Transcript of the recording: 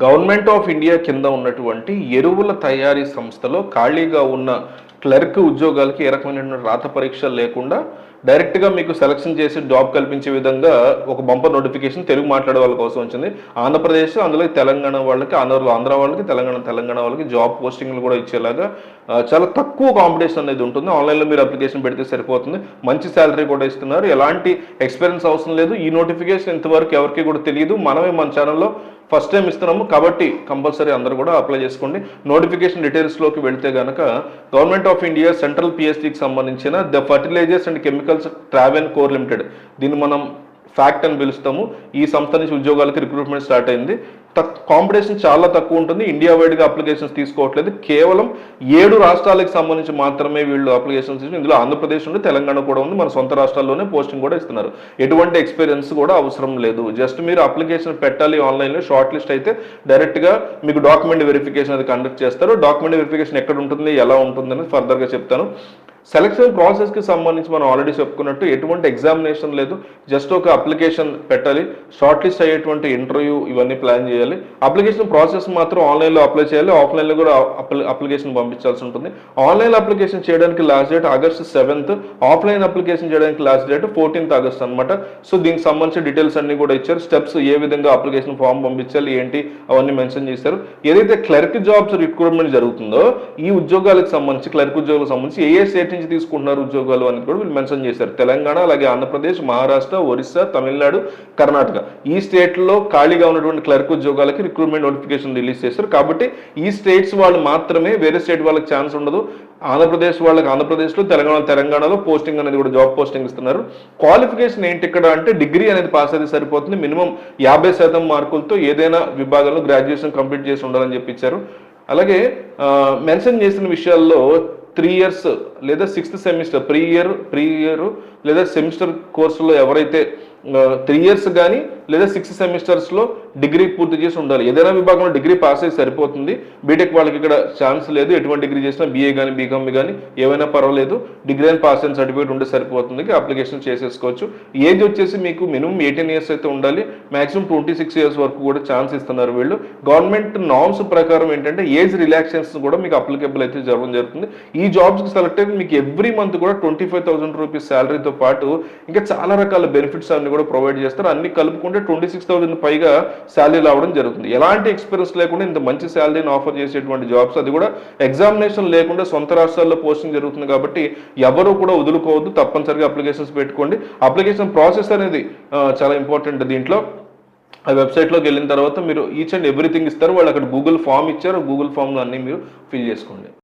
Government of India కింద ఉన్నటువంటి ఎరువుల తయారీ సంస్థలో ఖాళీగా ఉన్న క్లర్క్ ఉద్యోగాలకి ఏ రకమైన రాత పరీక్షలు లేకుండా డైరెక్ట్గా మీకు సెలక్షన్ చేసి జాబ్ కల్పించే విధంగా ఒక బంపర్ నోటిఫికేషన్ తెలుగు మాట్లాడే వాళ్ళ కోసం వచ్చింది. ఆంధ్రప్రదేశ్ అందులో తెలంగాణ వాళ్ళకి ఆంధ్ర ఆంధ్ర వాళ్ళకి తెలంగాణ తెలంగాణ వాళ్ళకి జాబ్ పోస్టింగ్లు కూడా ఇచ్చేలాగా చాలా తక్కువ కాంపిటీషన్ అనేది ఉంటుంది. ఆన్లైన్లో మీరు అప్లికేషన్ పెడితే సరిపోతుంది. మంచి శాలరీ కూడా ఇస్తున్నారు. ఎలాంటి ఎక్స్పీరియన్స్ అవసరం లేదు. ఈ నోటిఫికేషన్ ఇంతవరకు ఎవరికి కూడా తెలియదు. మనమే మన ఛానల్లో ఫస్ట్ టైం ఇస్తున్నాము. కాబట్టి కంపల్సరీ అందరూ కూడా అప్లై చేసుకోండి. నోటిఫికేషన్ డీటెయిల్స్లోకి వెళ్తే గనక గవర్నమెంట్ ఆఫ్ ఇండియా సెంట్రల్ పిఎస్సికి సంబంధించిన the fertilizers and chemicals Travancore limited దీన్ని మనం ఫ్యాక్ట్ అని పిలుస్తాము. ఈ సంస్థ నుంచి ఉద్యోగాలకి రిక్రూట్మెంట్ స్టార్ట్ అయింది. కాంపిటీషన్ చాలా తక్కువ ఉంటుంది. ఇండియా వైడ్గా అప్లికేషన్స్ తీసుకోవట్లేదు. కేవలం ఏడు రాష్ట్రాలకు సంబంధించి మాత్రమే వీళ్ళు అప్లికేషన్స్ తీసుకుని ఇందులో ఆంధ్రప్రదేశ్ ఉంది తెలంగాణ కూడా ఉంది. మన సొంత రాష్ట్రాల్లోనే పోస్టింగ్ కూడా ఇస్తున్నారు. ఎటువంటి ఎక్స్పీరియన్స్ కూడా అవసరం లేదు. జస్ట్ మీరు అప్లికేషన్ పెట్టాలి ఆన్లైన్లో షార్ట్ లిస్ట్ అయితే డైరెక్ట్గా మీకు డాక్యుమెంట్ వెరిఫికేషన్ అది కండక్ట్ చేస్తారు. డాక్యుమెంట్ వెరిఫికేషన్ ఎక్కడ ఉంటుంది ఎలా ఉంటుంది అని ఫర్దర్గా చెప్తాను. సెలక్షన్ ప్రాసెస్కి సంబంధించి మనం ఆల్రెడీ చెప్పుకున్నట్టు ఎటువంటి ఎగ్జామినేషన్ లేదు. జస్ట్ ఒక అప్లికేషన్ పెట్టాలి. షార్ట్ లిస్ట్ అయ్యేటువంటి ఇంటర్వ్యూ ఇవన్నీ ప్లాన్ చేయాలి. అప్లికేషన్ ప్రాసెస్ మాత్రం ఆన్లైన్లో అప్లై చేయాలి. ఆఫ్లైన్లో కూడా అప్లికేషన్ పంపించాల్సి ఉంటుంది. ఆన్లైన్ అప్లికేషన్ చేయడానికి last date August seventh offline application చేయడానికి లాస్ట్ డేట్ ఫోర్టీన్త్ ఆగస్ట్ అనమాట సో దీనికి సంబంధించిన డీటెయిల్స్ అన్ని కూడా ఇచ్చారు. స్టెప్స్ ఏ విధంగా అప్లికేషన్ ఫామ్ పంపించాలి ఏంటి అవన్నీ మెన్షన్ చేశారు. ఏదైతే క్లర్క్ జాబ్స్ రిక్రూట్మెంట్ జరుగుతుందో ఈ ఉద్యోగాలకు సంబంధించి క్లర్క్ ఉద్యోగాలకు సంబంధించి ఏ ఏ స్టేట్ నుంచి తీసుకుంటున్నారు ఉద్యోగాలు అని కూడా వీళ్ళు మెన్షన్ చేశారు. తెలంగాణ అలాగే ఆంధ్రప్రదేశ్ మహారాష్ట్ర ఒరిస్సా తమిళనాడు కర్ణాటక. ఈ స్టేట్లో ఖాళీగా ఉన్నటువంటి క్లర్క్ ఉద్యోగాలకి రిక్రూట్మెంట్ నోటిఫికేషన్ రిలీజ్ చేశారు. కాబట్టి ఈ స్టేట్స్ వాళ్ళు మాత్రమే వేరే స్టేట్ వాళ్ళకి ఛాన్స్ ఉండదు. ఆంధ్రప్రదేశ్ వాళ్ళకి ఆంధ్రప్రదేశ్లో తెలంగాణ తెలంగాణలో పోస్టింగ్ అనేది కూడా జాబ్ పోస్టింగ్ ఇస్తున్నారు. క్వాలిఫికేషన్ ఏంటి ఇక్కడ అంటే డిగ్రీ అనేది పాస్ అయితే సరిపోతుంది. మినిమం యాభై శాతం మార్కులతో ఏదైనా విభాగంలో గ్రాడ్యుయేషన్ కంప్లీట్ చేసి ఉండాలని చెప్పించారు అలాగే మెన్షన్ చేసిన విషయాల్లో త్రీ ఇయర్స్ లేదా sixth semester pre year pre year లేదా సెమిస్టర్ కోర్సులో ఎవరైతే త్రీ ఇయర్స్ కానీ లేదా సిక్స్ సెమిస్టర్స్లో డిగ్రీ పూర్తి చేసి ఉండాలి. ఏదైనా విభాగంలో డిగ్రీ పాస్ అయితే సరిపోతుంది. బీటెక్ వాళ్ళకి ఇక్కడ ఛాన్స్ లేదు. ఎటువంటి డిగ్రీ చేసినా బీఏ కానీ బీకామ్ కానీ ఏమైనా పర్వాలేదు. డిగ్రీ అని పాస్ అయిన సర్టిఫికేట్ ఉంటే సరిపోతుంది. అప్లికేషన్ చేసేసుకోవచ్చు. ఏజ్ వచ్చేసి మీకు మినిమం ఎయిటీన్ ఇయర్స్ అయితే ఉండాలి. మాక్సిమం ట్వంటీ సిక్స్ ఇయర్స్ వరకు కూడా ఛాన్స్ ఇస్తున్నారు వీళ్ళు. గవర్నమెంట్ నామ్స్ ప్రకారం ఏంటంటే ఏజ్ రిలాక్సేషన్స్ కూడా మీకు అప్లికేబుల్ అయితే జరగడం జరుగుతుంది. ఈ జాబ్స్కి సెలెక్ట్ అయితే మీకు ఎవ్రీ మంత్ కూడా ట్వంటీ ఫైవ్ థౌసండ్ రూపీస్ శాలరీతో పాటు ఇంకా చాలా రకాల బెనిఫిట్స్ అన్ని కూడా ప్రొవైడ్ చేస్తారు. అన్ని కలుపుకుంటే ట్వంటీ సిక్స్ థౌసండ్ పైగా శాలరీ రావడం జరుగుతుంది. ఎలాంటి ఎక్స్పీరియన్స్ లేకుండా ఇంత మంచి శాలరీని ఆఫర్ చేసేటువంటి జాబ్స్ అది కూడా ఎగ్జామినేషన్ లేకుండా సొంత రాష్ట్రాల్లో పోస్టింగ్ జరుగుతుంది కాబట్టి ఎవరు కూడా వదులుకోవద్దు. తప్పనిసరిగా అప్లికేషన్స్ పెట్టుకోండి. అప్లికేషన్ ప్రాసెస్ అనేది చాలా ఇంపార్టెంట్ దీంట్లో. ఆ వెబ్సైట్లోకి వెళ్ళిన తర్వాత మీరు ఈచ్ అండ్ ఎవ్రీథింగ్ ఇస్తారు. వాళ్ళు అక్కడ గూగుల్ ఫామ్ ఇచ్చారు. గూగుల్ ఫామ్లో అన్ని మీరు ఫిల్ చేసుకోండి.